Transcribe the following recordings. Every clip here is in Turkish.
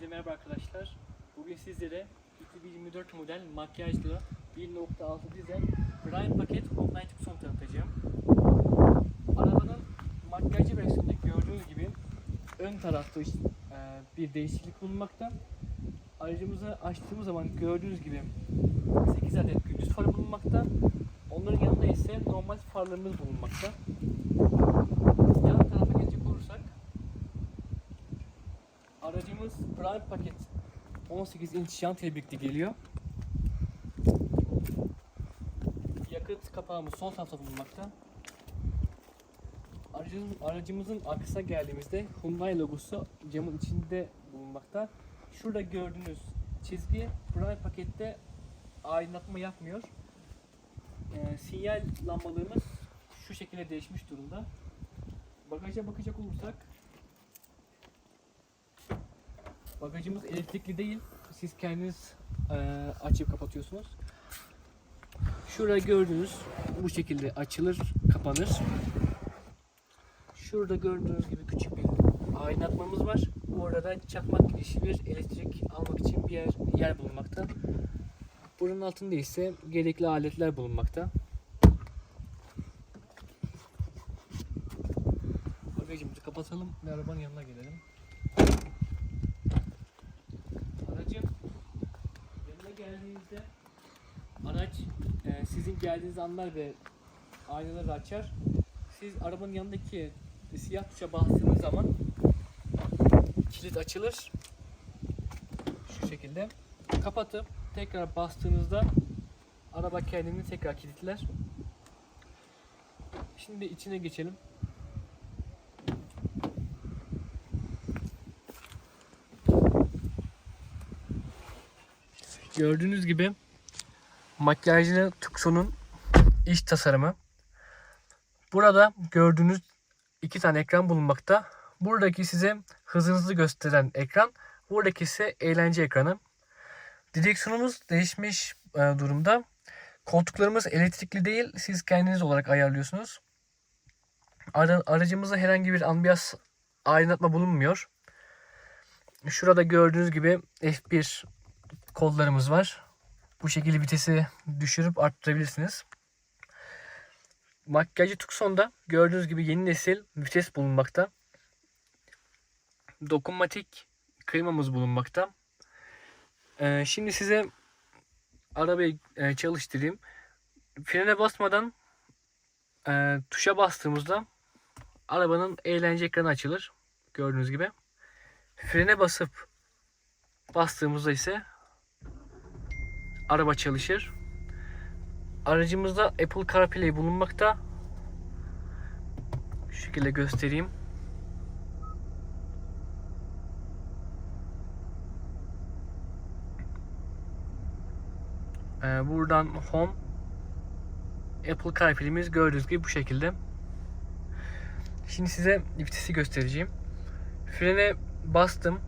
Hepinize merhaba arkadaşlar. Bugün sizlere 2024 model makyajlı 1.6 dizel Prime paket Honda Tucson tanıtacağım. Arabanın makyajlı versiyonunda gördüğünüz gibi ön tarafta e, bir değişiklik bulunmakta. Aracımızı açtığımız zaman gördüğünüz gibi 8 adet gündüz farı bulunmakta. Onların yanında ise normal farlarımız bulunmakta. Yan tarafa gelecek olursak Aracımız Prime paket 18 inç jantıyla birlikte geliyor. Yakıt kapağımız sol tarafta bulunmakta. Aracımız, aracımızın arkasına geldiğimizde Hyundai logosu camın içinde bulunmakta. Şurada gördüğünüz çizgi Prime pakette aydınlatma yapmıyor. Ee, sinyal lambalarımız şu şekilde değişmiş durumda. Bagaja bakacak olursak Bagajımız elektrikli değil. Siz kendiniz eee, açıp kapatıyorsunuz. Şurada gördüğünüz bu şekilde açılır, kapanır. Şurada gördüğünüz gibi küçük bir aydınlatmamız var. Orada da çakmak girişi bir elektrik almak için bir yer, yer bulunmakta. Bunun altında ise gerekli aletler bulunmakta. Bagajımızı kapatalım ve arabanın yanına gelelim. Araç e, sizin geldiğinizi anlar ve aynaları açar. Siz arabanın yanındaki siyah tuşa bastığınız zaman kilit açılır. Şu şekilde. Kapatıp tekrar bastığınızda araba kendini tekrar kilitler. Şimdi içine geçelim. Gördüğünüz gibi makyajlı Tucson'un iç tasarımı. Burada gördüğünüz iki tane ekran bulunmakta. Buradaki size hızınızı gösteren ekran. Buradaki ise eğlence ekranı. Direksiyonumuz değişmiş e, durumda. Koltuklarımız elektrikli değil. Siz kendiniz olarak ayarlıyorsunuz. Ara, aracımızda herhangi bir ambiyans aydınlatma bulunmuyor. Şurada gördüğünüz gibi F1 kollarımız var. Bu şekilde vitesi düşürüp arttırabilirsiniz. Makyajı Tucson'da gördüğünüz gibi yeni nesil vites bulunmakta. Dokunmatik klimamız bulunmakta. Ee, şimdi size arabayı e, çalıştırayım. Frene basmadan e, tuşa bastığımızda arabanın eğlence ekranı açılır. Gördüğünüz gibi. Frene basıp bastığımızda ise araba çalışır. Aracımızda Apple CarPlay bulunmakta. Şu şekilde göstereyim. Ee, buradan Home Apple CarPlay'imiz gördüğünüz gibi bu şekilde. Şimdi size vitesi göstereceğim. Frene bastım.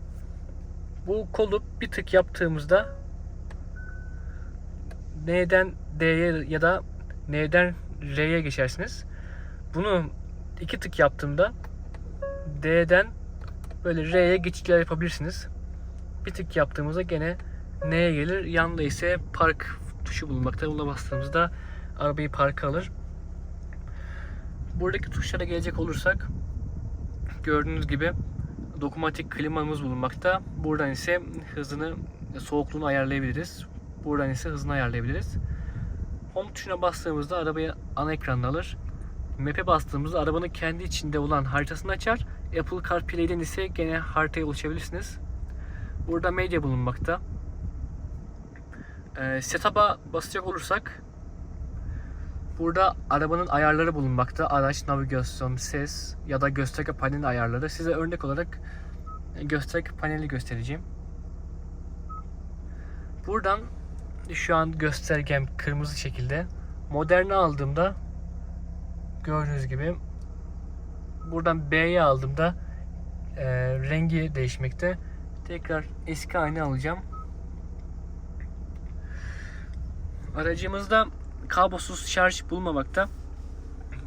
Bu kolu bir tık yaptığımızda N'den D'ye ya da N'den R'ye geçersiniz. Bunu iki tık yaptığımda D'den böyle R'ye geçişler yapabilirsiniz. Bir tık yaptığımızda gene N'ye gelir. Yanında ise park tuşu bulunmakta. Buna bastığımızda arabayı parka alır. Buradaki tuşlara gelecek olursak gördüğünüz gibi dokunmatik klimamız bulunmakta. Buradan ise hızını, soğukluğunu ayarlayabiliriz. Buradan ise hızını ayarlayabiliriz. Home tuşuna bastığımızda arabayı ana ekranına alır. Map'e bastığımızda arabanın kendi içinde olan haritasını açar. Apple CarPlay'den ise gene haritaya ulaşabilirsiniz. Burada medya bulunmakta. Ee, setup'a basacak olursak burada arabanın ayarları bulunmakta. Araç, navigasyon, ses ya da gösterge paneli ayarları. Size örnek olarak gösterge paneli göstereceğim. Buradan şu an göstergem kırmızı şekilde. Moderni aldığımda gördüğünüz gibi buradan B'ye aldığımda e, rengi değişmekte. Tekrar eski haline alacağım. Aracımızda kablosuz şarj bulunmamakta.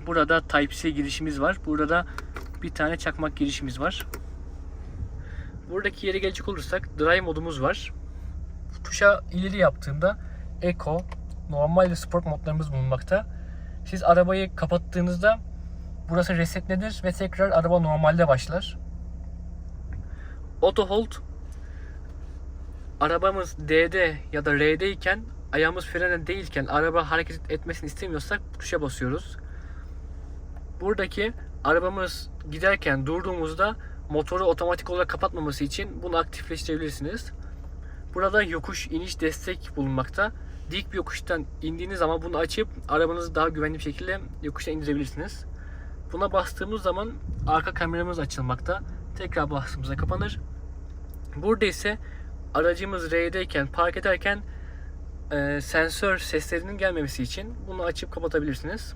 Burada Type-C girişimiz var. Burada da bir tane çakmak girişimiz var. buradaki yere gelecek olursak drive modumuz var. Tuşa ileri yaptığımda Eco, normal ve sport modlarımız bulunmakta. Siz arabayı kapattığınızda burası resetlenir ve tekrar araba normalde başlar. Auto hold arabamız D'de ya da R'de iken ayağımız frene değilken araba hareket etmesini istemiyorsak tuşa basıyoruz. Buradaki arabamız giderken durduğumuzda motoru otomatik olarak kapatmaması için bunu aktifleştirebilirsiniz. Burada yokuş iniş destek bulunmakta. Dik bir yokuştan indiğiniz zaman bunu açıp arabanızı daha güvenli bir şekilde yokuştan indirebilirsiniz. Buna bastığımız zaman arka kameramız açılmakta. Tekrar bastığımızda kapanır. Burada ise aracımız R'deyken, park ederken e, sensör seslerinin gelmemesi için bunu açıp kapatabilirsiniz.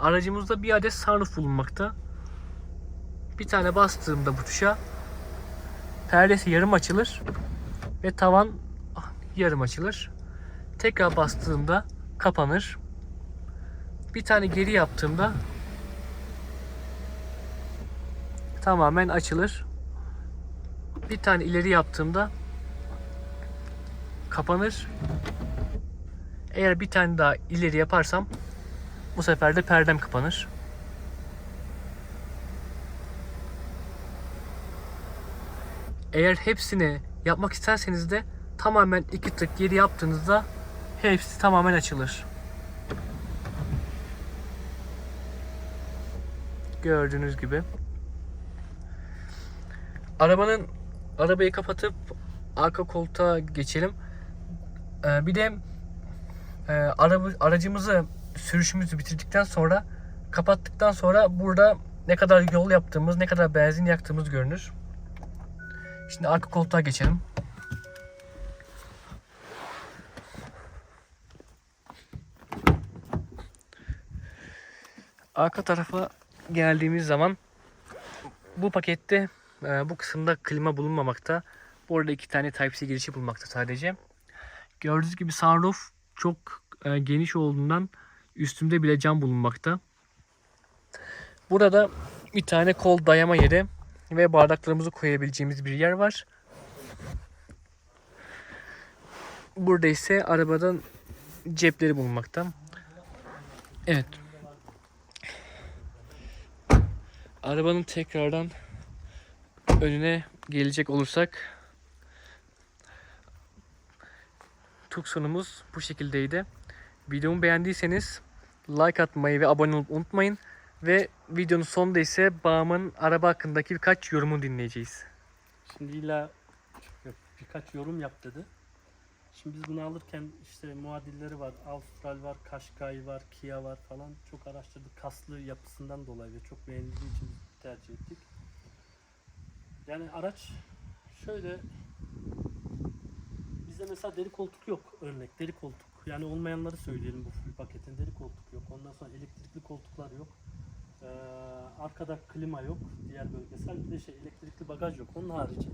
Aracımızda bir adet sunroof bulunmakta. Bir tane bastığımda bu tuşa perdesi yarım açılır ve tavan yarım açılır. Tekrar bastığımda kapanır. Bir tane geri yaptığımda tamamen açılır. Bir tane ileri yaptığımda kapanır. Eğer bir tane daha ileri yaparsam bu sefer de perdem kapanır. Eğer hepsini yapmak isterseniz de tamamen iki tık geri yaptığınızda hepsi tamamen açılır. Gördüğünüz gibi. Arabanın arabayı kapatıp arka koltuğa geçelim. Ee, bir de e, araba, aracımızı sürüşümüzü bitirdikten sonra kapattıktan sonra burada ne kadar yol yaptığımız, ne kadar benzin yaktığımız görünür. Şimdi arka koltuğa geçelim. Arka tarafa geldiğimiz zaman bu pakette e, bu kısımda klima bulunmamakta. Bu arada iki tane Type-C girişi bulunmakta sadece. Gördüğünüz gibi sunroof çok e, geniş olduğundan üstümde bile cam bulunmakta. Burada bir tane kol dayama yeri ve bardaklarımızı koyabileceğimiz bir yer var. Burada ise arabadan cepleri bulunmakta. Evet. Arabanın tekrardan önüne gelecek olursak Tucson'umuz bu şekildeydi. Videomu beğendiyseniz like atmayı ve abone olmayı unutmayın. Ve videonun sonunda ise babamın araba hakkındaki birkaç yorumu dinleyeceğiz. Şimdi illa birkaç yorum yap dedi. Şimdi biz bunu alırken işte muadilleri var, Austral var, Qashqai var, Kia var falan çok araştırdık. Kaslı yapısından dolayı ve çok beğendiği için tercih ettik. Yani araç şöyle bizde mesela deri koltuk yok örnek deri koltuk. Yani olmayanları söyleyelim bu full paketin deri koltuk yok. Ondan sonra elektrikli koltuklar yok. Ee, arkada klima yok diğer bölgesel bir de şey elektrikli bagaj yok. Onun harici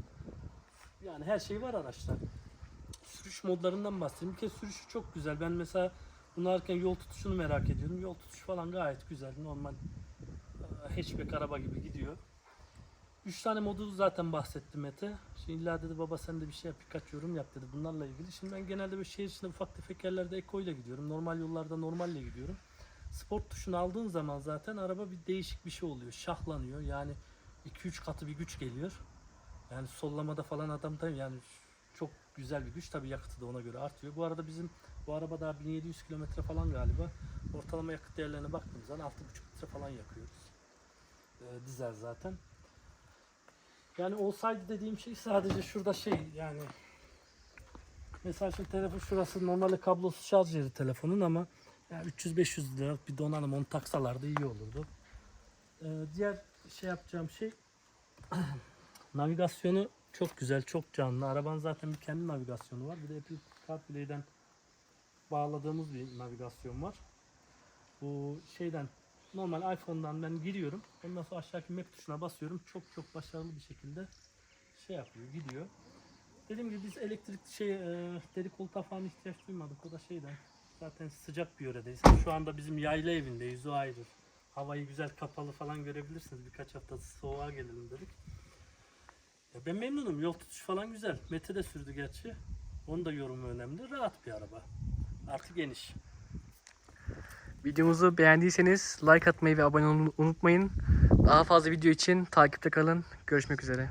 yani her şey var araçta. Sürüş modlarından bahsedeyim. Bir kez sürüşü çok güzel. Ben mesela bunu alırken yol tutuşunu merak ediyorum. Yol tutuşu falan gayet güzel. Normal e, hatchback araba gibi gidiyor. 3 tane modu zaten bahsettim Mete. Şimdi illa dedi baba sen de bir şey yap birkaç yorum yap dedi bunlarla ilgili. Şimdi ben genelde böyle şehir içinde ufak tefek yerlerde Eco ile gidiyorum. Normal yollarda normalle gidiyorum. Sport tuşunu aldığın zaman zaten araba bir değişik bir şey oluyor. Şahlanıyor. Yani 2-3 katı bir güç geliyor. Yani sollamada falan adam da yani çok güzel bir güç. Tabii yakıtı da ona göre artıyor. Bu arada bizim bu araba daha 1700 kilometre falan galiba. Ortalama yakıt değerlerine baktığımız zaman 6,5 litre falan yakıyoruz. Ee, dizel zaten. Yani olsaydı dediğim şey sadece şurada şey yani mesela şimdi telefon şurası normalde kablosuz şarj yeri telefonun ama yani 300-500 lira bir donanım onu taksalardı iyi olurdu. Ee, diğer şey yapacağım şey navigasyonu çok güzel, çok canlı. Arabanın zaten bir kendi navigasyonu var. Bir de Apple CarPlay'den bağladığımız bir navigasyon var. Bu şeyden normal iPhone'dan ben giriyorum. Ondan sonra aşağıdaki map tuşuna basıyorum. Çok çok başarılı bir şekilde şey yapıyor, gidiyor. Dediğim gibi biz elektrik şey e, deri koltuğa falan ihtiyaç duymadık. O da şeyden zaten sıcak bir yöredeyiz. Şu anda bizim yayla evindeyiz o ayrı. Havayı güzel kapalı falan görebilirsiniz. Birkaç hafta soğuğa gelelim dedik. Ya ben memnunum. Yol tutuşu falan güzel. Mete de sürdü gerçi. Onun da yorumu önemli. Rahat bir araba. Artı geniş. Videomuzu beğendiyseniz like atmayı ve abone olmayı unutmayın. Daha fazla video için takipte kalın. Görüşmek üzere.